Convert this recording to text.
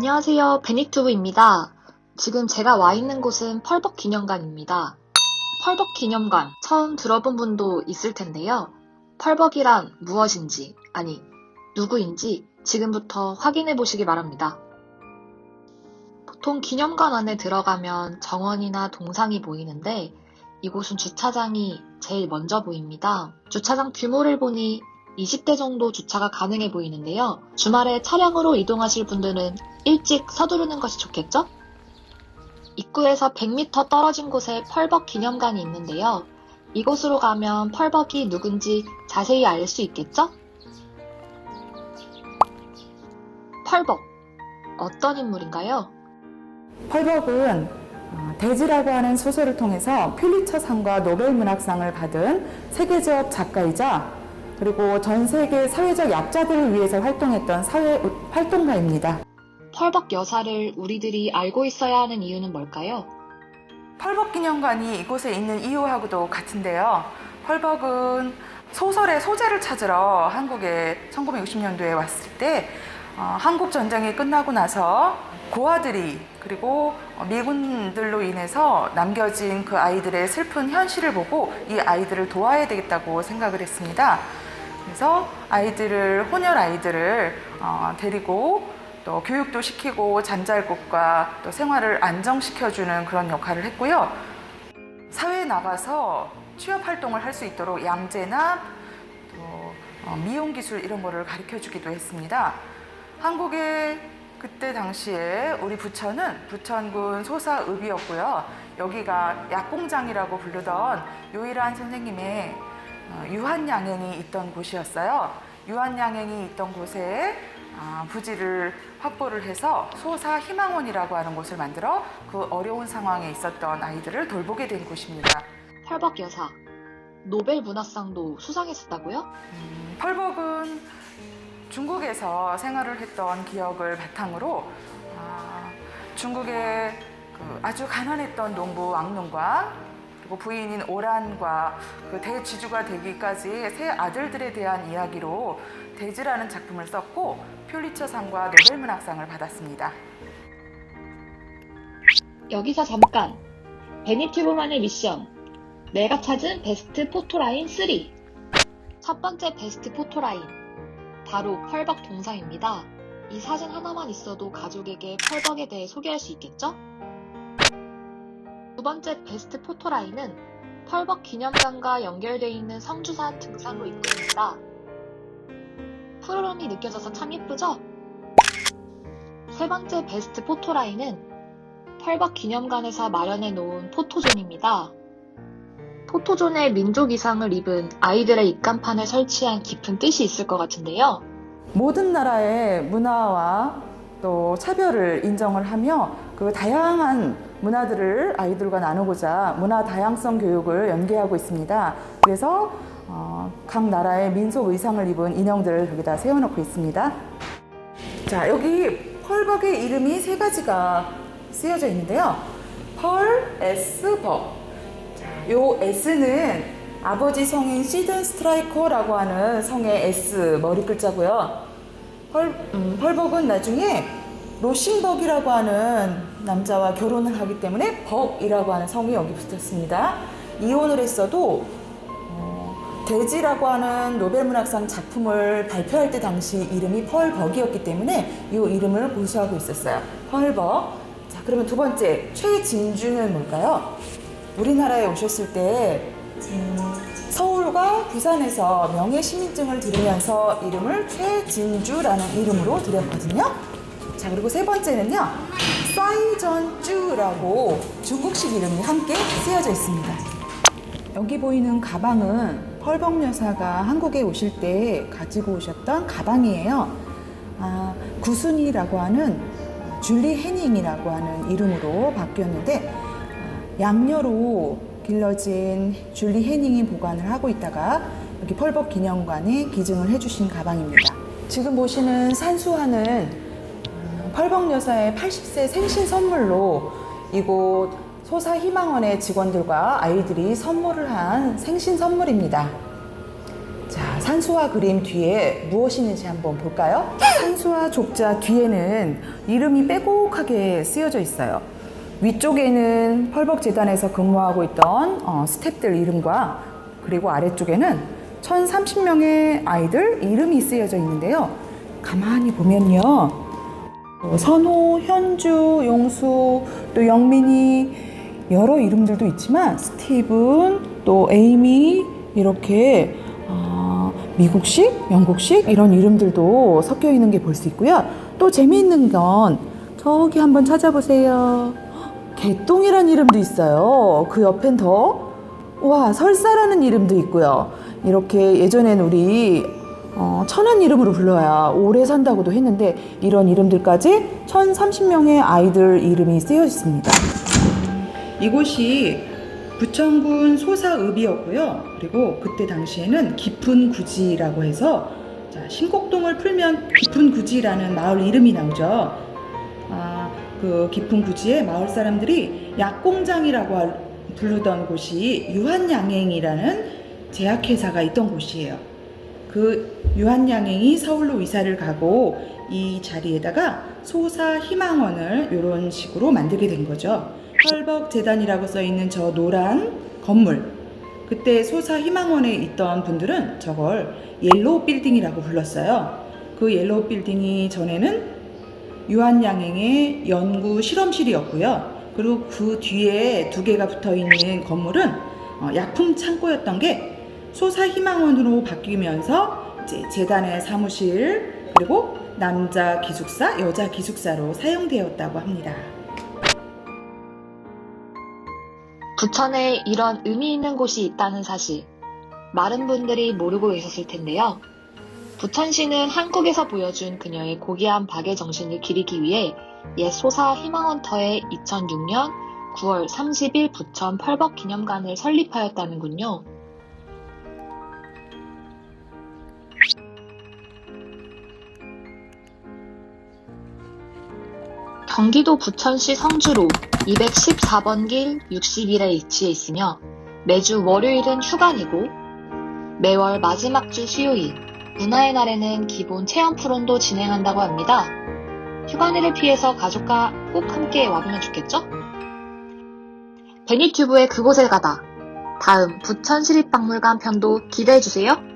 안녕하세요. 베닉투브입니다. 지금 제가 와 있는 곳은 펄벅 기념관입니다. 펄벅 기념관 처음 들어본 분도 있을 텐데요. 펄벅이란 무엇인지, 아니, 누구인지 지금부터 확인해 보시기 바랍니다. 보통 기념관 안에 들어가면 정원이나 동상이 보이는데 이곳은 주차장이 제일 먼저 보입니다. 주차장 규모를 보니 20대 정도 주차가 가능해 보이는데요. 주말에 차량으로 이동하실 분들은 일찍 서두르는 것이 좋겠죠? 입구에서 100m 떨어진 곳에 펄벅 기념관이 있는데요. 이곳으로 가면 펄벅이 누군지 자세히 알 수 있겠죠? 펄벅. 어떤 인물인가요? 펄벅은 어, 대지라고 하는 소설을 통해서 퓰리처상과 노벨문학상을 받은 세계적 작가이자 그리고 전 세계 사회적 약자들을 위해서 활동했던 사회 활동가입니다. 펄벅 여사를 우리들이 알고 있어야 하는 이유는 뭘까요? 펄벅 기념관이 이곳에 있는 이유하고도 같은데요. 펄벅은 소설의 소재를 찾으러 한국에 1960년도에 왔을 때 어, 한국 전쟁이 끝나고 나서 고아들이 그리고 어, 미군들로 인해서 남겨진 그 아이들의 슬픈 현실을 보고 이 아이들을 도와야 되겠다고 생각을 했습니다. 그래서 아이들을 혼혈 아이들을 어, 데리고 또 교육도 시키고 잠잘곳과 또 생활을 안정시켜주는 그런 역할을 했고요. 사회에 나가서 취업 활동을 할 수 있도록 양재나 또 어, 미용 기술 이런 거를 가르쳐 주기도 했습니다. 한국의 그때 당시에 우리 부천은 부천군 소사읍이었고요. 여기가 약공장이라고 부르던 유일한 선생님의 어, 유한양행이 있던 곳이었어요. 유한양행이 있던 곳에 아, 부지를 확보를 해서 소사 희망원이라고 하는 곳을 만들어 그 어려운 상황에 있었던 아이들을 돌보게 된 곳입니다. 펄벅 여사. 노벨 문학상도 수상했었다고요? 음, 펄벅은 중국에서 생활을 했던 기억을 바탕으로 아, 중국의 그 아주 가난했던 농부 왕눈과 그리고 부인인 오란과 그 대지주가 되기까지 세 아들들에 대한 이야기로 대지라는 작품을 썼고 퓰리처상과 노벨문학상을 받았습니다. 여기서 잠깐. 베니튜브만의 미션. 내가 찾은 베스트 포토라인 3. 첫 번째 베스트 포토라인. 바로 펄벅 동상입니다. 이 사진 하나만 있어도 가족에게 펄벅에 대해 소개할 수 있겠죠? 두 번째 베스트 포토라인은 펄벅 기념관과 연결되어 있는 성주산 등산로 입구입니다. 푸르름이 느껴져서 참 예쁘죠? 세 번째 베스트 포토라인은 펄벅 기념관에서 마련해 놓은 포토존입니다. 포토존에 민족 의상을 입은 아이들의 입간판을 설치한 깊은 뜻이 있을 것 같은데요. 모든 나라의 문화와 또 차별을 인정을 하며 그 다양한 문화들을 아이들과 나누고자 문화 다양성 교육을 연계하고 있습니다. 그래서 어, 각 나라의 민속 의상을 입은 인형들을 여기다 세워놓고 있습니다. 자, 여기 펄벅의 이름이 세 가지가 쓰여져 있는데요. 펄, S, 벅. 자, 요 S는 아버지 성인 시든 스트라이커라고 하는 성의 S 머리 글자고요. 펄, 음, 펄벅은 나중에 로싱벅이라고 하는 남자와 결혼을 하기 때문에 벅이라고 하는 성이 여기 붙었습니다. 이혼을 했어도 어, 대지라고 하는 노벨문학상 작품을 발표할 때 당시 이름이 펄벅이었기 때문에 이 이름을 고수하고 있었어요. 펄벅. 자, 그러면 두 번째 최진주는 뭘까요? 우리나라에 오셨을 때 음, 서울과 부산에서 명예 시민증을 드리면서 이름을 최진주라는 이름으로 드렸거든요. 자, 그리고 세 번째는요. 사이전주라고 중국식 이름이 함께 쓰여져 있습니다. 여기 보이는 가방은 펄벅 여사가 한국에 오실 때 가지고 오셨던 가방이에요. 아, 구순이라고 하는 줄리 해닝이라고 하는 이름으로 바뀌었는데 아, 양녀로 길러진 줄리 해닝이 보관을 하고 있다가 여기 펄벅 기념관에 기증을 해주신 가방입니다. 지금 보시는 산수화는 음, 펄벅 여사의 80세 생신 선물로 이곳 소사 희망원의 직원들과 아이들이 선물을 한 생신 선물입니다. 자, 산수화 그림 뒤에 무엇이 있는지 한번 볼까요? 산수화 족자 뒤에는 이름이 빼곡하게 쓰여져 있어요. 위쪽에는 펄벅재단에서 근무하고 있던 어, 스탭들 이름과 그리고 아래쪽에는 1030명의 아이들 이름이 쓰여져 있는데요. 가만히 보면요. 어, 선호, 현주, 용수, 또 영민이 여러 이름들도 있지만 스티븐, 또 에이미 이렇게 어, 미국식, 영국식 이런 이름들도 섞여 있는 게 볼 수 있고요. 또 재미있는 건 저기 한번 찾아보세요. 개똥이라는 이름도 있어요. 그 옆엔 더 와, 설사라는 이름도 있고요. 이렇게 예전엔 우리 어, 천연 이름으로 불러야 오래 산다고도 했는데 이런 이름들까지 1030명의 아이들 이름이 쓰여 있습니다. 이곳이 부천군 소사읍이었고요. 그리고 그때 당시에는 깊은 구지라고 해서 자, 신곡동을 풀면 깊은 구지라는 마을 이름이 나오죠. 아, 그 깊은 구지에 마을 사람들이 약공장이라고 할- 부르던 곳이 유한양행이라는 제약회사가 있던 곳이에요. 그 유한양행이 서울로 이사를 가고 이 자리에다가 소사 희망원을 이런 식으로 만들게 된 거죠. 펄벅 재단이라고 써 있는 저 노란 건물. 그때 소사 희망원에 있던 분들은 저걸 옐로우 빌딩이라고 불렀어요. 그 옐로우 빌딩이 전에는 유한양행의 연구 실험실이었고요. 그리고 그 뒤에 두 개가 붙어 있는 건물은 어, 약품 창고였던 게 소사 희망원으로 바뀌면서 이제 재단의 사무실 그리고 남자 기숙사, 여자 기숙사로 사용되었다고 합니다. 부천에 이런 의미 있는 곳이 있다는 사실, 많은 분들이 모르고 계셨을 텐데요. 부천시는 한국에서 보여준 그녀의 고귀한 박의 정신을 기리기 위해 옛 소사 희망원터에 2006년 9월 30일 부천 펄벅 기념관을 설립하였다는군요. 경기도 부천시 성주로 214번 길 60일에 위치해 있으며 매주 월요일은 휴관이고 매월 마지막 주 수요일 문화의 날에는 기본 체험 프론도 진행한다고 합니다. 휴관일을 피해서 가족과 꼭 함께 와보면 좋겠죠? 베니튜브의 그곳에 가다 다음 부천시립박물관 편도 기대해주세요.